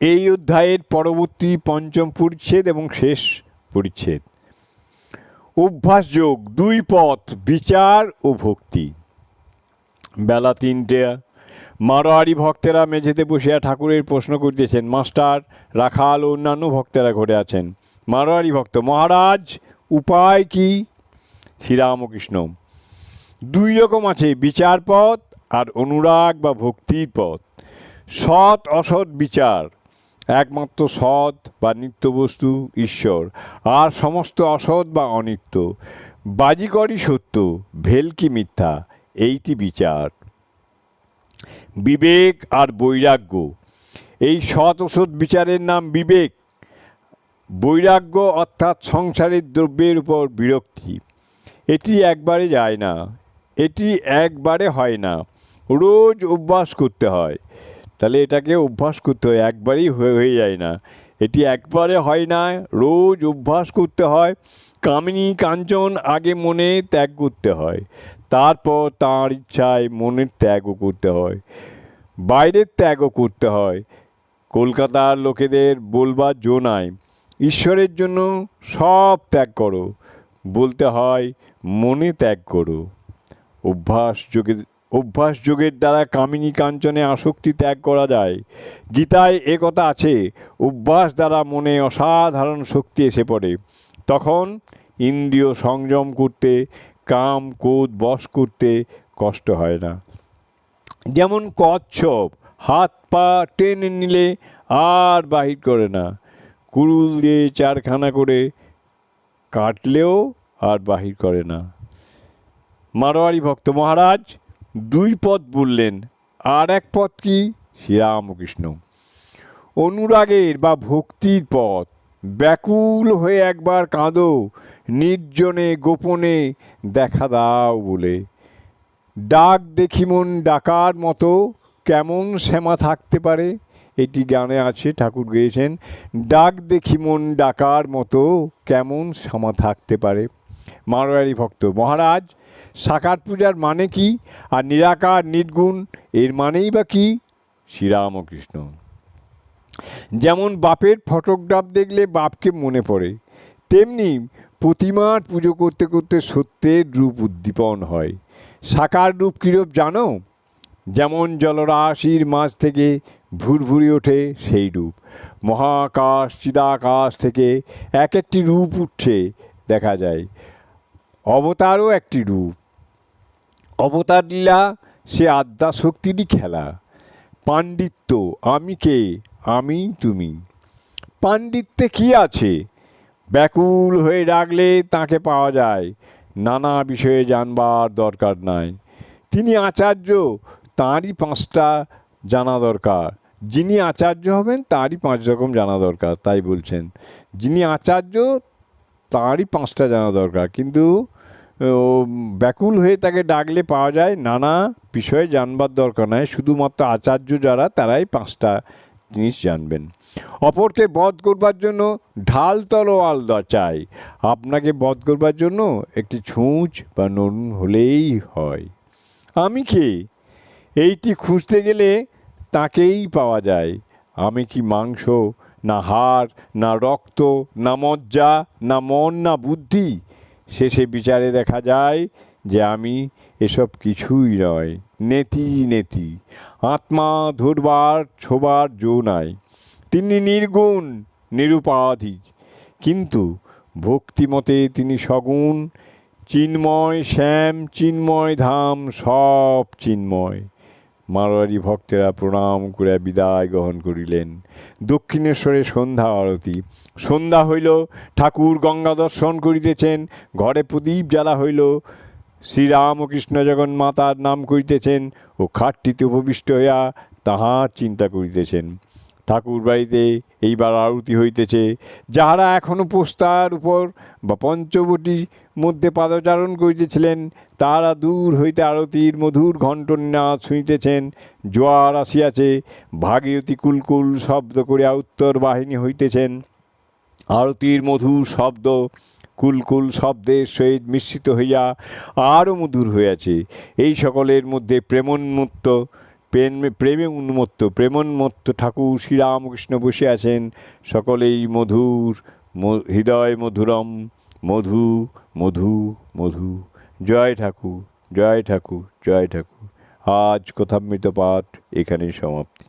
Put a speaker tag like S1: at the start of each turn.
S1: এই অধ্যায়ের পরবর্তী পঞ্চম পরিচ্ছেদ এবং শেষ পরিচ্ছেদ। অভ্যাসযোগ দুই পথ, বিচার ও ভক্তি। বেলা তিনটে, মারোয়ারি ভক্তেরা মেঝেতে বসিয়া ঠাকুরের প্রশ্ন করিতেছেন, মাস্টার, রাখাল ও অন্যান্য ভক্তেরা ঘরে আছেন? মারোয়ারি ভক্ত, মহারাজ, উপায় কি? শ্রীরামকৃষ্ণ। দুই রকম আছে, বিচার পথ আর অনুরাগ বা ভক্তির পথ। সৎ, অসৎ বিচার। একমাত্র সৎ বা নিত্যবস্তু ঈশ্বর, আর সমস্ত অসৎ বা অনিত্য। বাজিকরই সত্য, ভেলকি মিথ্যা, এইটি বিচার। বিবেক আর বৈরাগ্য, এই সৎ অসৎ বিচারের নাম বিবেক। বৈরাগ্য অর্থাৎ সংসারের দ্রব্যের উপর বিরক্তি। এটি একবারে যায় না, এটি একবারে হয় না। রোজ অভ্যাস করতে হয়। তাহলে এটাকে অভ্যাস করতে হয়, একবারেই হয়ে যায় না। এটি একবারে হয় না, রোজ অভ্যাস করতে হয়, কামিনী কাঞ্চন আগে মনে ত্যাগ করতে হয়, তারপর তাঁর ইচ্ছায় মনের ত্যাগও করতে হয়, বাইরের ত্যাগও করতে হয়। কলকাতার লোকেদের বলবার জো নাই, ঈশ্বরের জন্য সব ত্যাগ করো, বলতে হয় মনে ত্যাগ করো। অভ্যাস যোগের অভ্যাস যোগের দ্বারা কামিনী কাঞ্চনে আসক্তি ত্যাগ করা যায়। গীতায় এ কথা আছে, অভ্যাস দ্বারা মনে অসাধারণ শক্তি এসে পড়ে। তখন ইন্দ্রিয় সংযম করতে, কাম, ক্রোধ বশ করতে কষ্ট হয় না। যেমন কচ্ছপ, হাত পা টেনে নিলে আর বাহির করে না। কুড়ুল দিয়ে চারখানা করে কাটলেও আর বাহির করে না। মারোয়ারি ভক্ত মহারাজ দুই পথ বললেন, আর এক পথ কি? শ্রীরামকৃষ্ণ। অনুরাগের বা ভক্তির পথ, ব্যাকুল হয়ে একবার কাঁদো, নির্জনে গোপনে দেখা দাও বলে। ডাক দেখি মন ডাকার মতো, কেমন শ্যামা থাকতে পারে? এটি গানে আছে, ঠাকুর গেয়েছেন, ডাক দেখি মন ডাকার মতো, কেমন শ্যামা থাকতে পারে? মারোয়ারি ভক্ত, মহারাজ সাকার পূজার মানে কি? আর নিরাকার, নির্গুণ, এর মানেই বা কি? শ্রীরামকৃষ্ণ। যেমন বাপের ফটোগ্রাফ দেখলে বাপকে মনে পড়ে, তেমনি প্রতিমার পুজো করতে করতে সত্যের রূপ উদ্দীপন হয়। সাকার রূপ কীরূপ জানো? যেমন জলরাশির মাঝ থেকে ভুরভুরি ওঠে সেই রূপ। মহাকাশ, চিদাকাশ থেকে এক একটি রূপ উঠছে, দেখা যায়। অবতারও একটি রূপ। অবতার লীলা, সে আদ্যা শক্তিরই খেলা। পাণ্ডিত্য, আমি কে? আমি তুমি। পাণ্ডিত্যে কি আছে? ব্যাকুল হয়ে ডাকলে তাকে পাওয়া যায়। নানা বিষয়ে জানবার দরকার নাই। তিনি আচার্য, তাঁরই পাঁচটা জানা দরকার। যিনি আচার্য হবেন, তারই পাঁচ রকম জানা দরকার, তাই বলছেন। যিনি আচার্য, তাঁরই পাঁচটা জানা দরকার। কিন্তু ব্যাকুল হয়ে তাকে ডাকলে পাওয়া যায়, নানা, বিষয়ে জানবার দরকার নয় শুধুমাত্র আচার্য যারা, তারাই পাঁচটা জিনিস জানবেন। অপরকে বধ করবার জন্য ঢাল তলোয়াল চাই। আপনাকে বধ করবার জন্য একটি ছুঁচ বা নরুন হলেই হয়। আমি কে? এইটি খুঁজতে গেলে তাকেই পাওয়া যায়। আমি কি মাংস, না হাড়, না রক্ত, না মজ্জা, না মন, না বুদ্ধি? শেষে বিচারে দেখা যায় যে আমি এসব কিছুই নয়। নেতি নেতি। আত্মা ধরবার, ছোবার জো নাই। তিনি নির্গুণ, নিরুপাধি। কিন্তু ভক্তিমতে তিনি সগুণ। চিন্ময় শ্যাম, চিন্ময় ধাম, সব চিন্ময়। মারোয়ারি ভক্তেরা প্রণাম করে বিদায় গ্রহণ করিলেন। দক্ষিণেশ্বরে সন্ধ্যা আরতি। সন্ধ্যা হইল, ঠাকুর গঙ্গা দর্শন করিতেছেন, ঘরে প্রদীপ জ্বালা হইল। শ্রীরামকৃষ্ণ যখন মাতার নাম করিতেছেন ও খাটটিতে উপবিষ্ট হইয়া তাহার চিন্তা করিতেছেন। ঠাকুর বাড়িতে এইবার আরতি হইতেছে। যাহারা এখনও পোস্তার উপর বা পঞ্চবটির মধ্যে পাদচারণ করিতেছিলেন, তাহারা দূর হইতে আরতির মধুর ঘণ্টনাদ শুনিতেছেন। জোয়ার আসিয়াছে, ভাগীরথী কুলকুল শব্দ করিয়া উত্তর বাহিনী হইতেছেন। আরতির মধুর শব্দ, কুলকুল শব্দের সহিত মিশ্রিত হইয়া আরও মধুর হইয়াছে। এই সকলের মধ্যে প্রেমোন্মুক্ত প্রেমে প্রেমে উন্মত্ত। প্রেমোন্মত্ত ঠাকুর শ্রীরামকৃষ্ণ বসে আছেন। সকলেই মধুর হৃদয় মধুরম। মধু মধু মধু। জয় ঠাকুর জয় ঠাকুর জয় ঠাকুর। আজ কথামৃত পাঠ এখানেই সমাপ্তি।